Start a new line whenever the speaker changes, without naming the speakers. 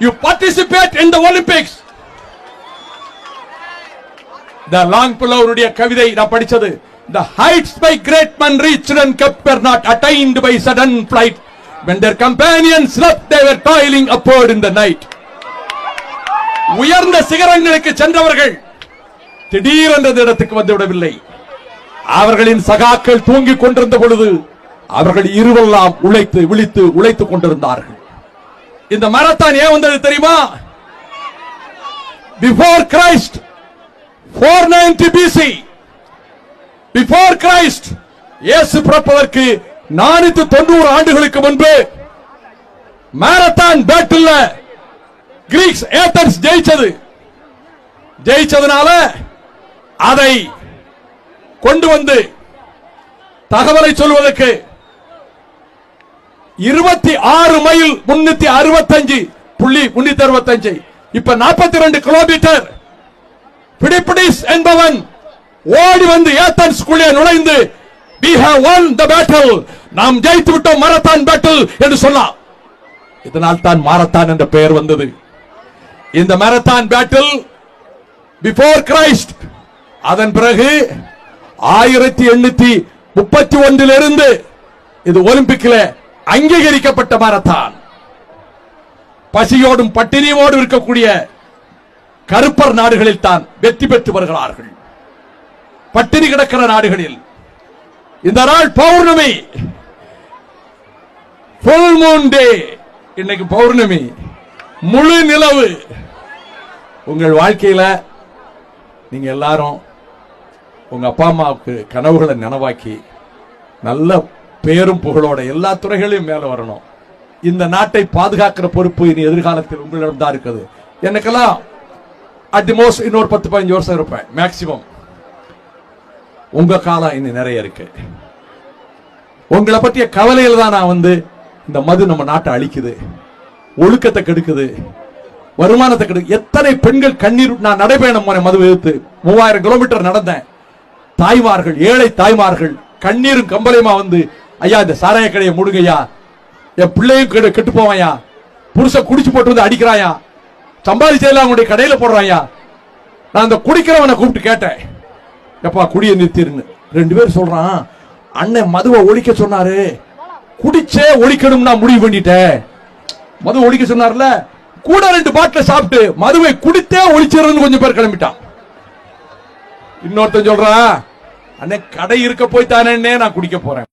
You participate in the Olympics. The long புலவருடைய கவிதை நான் படிச்சது The heights by great men reached and kept were not attained by sudden flight. When their companions slept, they were toiling upward in the night. உயர்ந்த சிகரங்களுக்கு சென்றவர்கள் திடீரென்ற இந்த இடத்துக்கு வந்துவிடவில்லை அவர்களின் சகாக்கள் தூங்கிக் கொண்டிருந்த பொழுது அவர்கள் இருவெல்லாம் உழைத்து விழித்து உழைத்துக் கொண்டிருந்தார்கள் இந்த மரத்தான் ஏன் வந்தது தெரியுமா? Before Christ 490 BC before Christ இயேசு பிறப்பதற்கு நானூத்தி தொண்ணூறு ஆண்டுகளுக்கு முன்பு மாரத்தான் பேட்டில் கிரீக்ஸ் ஏத்தன்ஸ் ஜெயிச்சது. ஜெயிச்சதுனால அதை கொண்டு வந்து தகவலை சொல்வதற்கு இருபத்தி ஆறு மைல் முன்னூத்தி அறுபத்தஞ்சு புள்ளி முன்னூத்தி அறுபத்தஞ்சு. இப்ப நாற்பத்தி ரெண்டு கிலோமீட்டர் பிடிபிடிஸ் என்பவன் ஓடி வந்து ஏத்தன்ஸ்குள்ளே நுழைந்து we have won the battle. நாம் ஜெயித்து விட்டோம் மரத்தான் பேட்டில் என்று சொன்னான். இதனால் தான் மாரத்தான் என்ற பெயர் வந்தது. இந்த மரத்தான் பேட்டில் பிஃபோர் கிரைஸ்ட் அதன் பிறகு ஆயிரத்தி எண்ணூத்தி முப்பத்தி ஒன்றிலிருந்து இது ஒலிம்பிக்கில் அங்கீகரிக்கப்பட்ட மாரத்தான். பசியோடும் பட்டினியோடும் இருக்கக்கூடிய கருப்பர் நாடுகளில் தான் வெற்றி பெற்று வருகிறார்கள். பட்டினி கிடக்கிற நாடுகளில் இந்த நாள் பௌர்ணமி. டே இன்னைக்கு பௌர்ணமி. முழு நிலவு. உங்கள் வாழ்க்கையில நீங்க எல்லாரும் உங்க அப்பா அம்மாவுக்கு கனவுகளை நனவாக்கி நல்ல பெயரும் புகழோட எல்லா துறைகளையும் மேல வரணும். இந்த நாட்டை பாதுகாக்கிற பொறுப்பு இனி எதிர்காலத்தில் உங்களிடம் தான் இருக்குது. எனக்கெல்லாம் அட் தி மோஸ்ட் இன்னொரு பத்து பதினஞ்சு வருஷம் இருப்பேன் மேக்சிமம் உங்க காலம் இன்னும் நிறைய இருக்கு. உங்களை பற்றிய கவலையில தான் நான் வந்து இந்த மது நம்ம நாட்டை அழிக்குது. ஒழுக்கத்தை கெடுக்குது. வருமானத்தை கெடுக்கு எத்தனை பெண்கள் கண்ணீர் நான் நடைபயணம் போனேன் மது எதிர்த்து மூவாயிரம் கிலோமீட்டர் நடந்தேன். தாய்மார்கள் ஏழை தாய்மார்கள் கண்ணீரும் கம்பளையுமா வந்து ஐயா இந்த சாராய கடையை முடுங்கய்யா. என் பிள்ளையும் கெடு கெட்டு போவாயா புருஷ குடிச்சு போட்டு வந்து அடிக்கிறாயா சம்பாதிச்சதெல்லாம் அவங்களுடைய கடையில போடுறாயா நான் அந்த குடிக்கிறவனை கூப்பிட்டு கேட்டேன். எப்பா குடியை நிறுத்திருன்னு. ரெண்டு பேரும் சொல்றான் அண்ணன் மதுவை ஒழிக்க சொன்னாரு. குடிச்சே ஒழிக்கணும்னா முடிவு பண்ணிட்டேன். மது ஒழிக்க சொன்னார்ல கூட ரெண்டு பாட்டில் சாப்பிட்டு மதுவை குடித்தே ஒழிச்சிருன்னு கொஞ்சம் பேர் கிளம்பிட்டான். இன்னொருத்தன் சொல்றான் அண்ணே கடை இருக்க போய் தானே நான் குடிக்க போறேன்.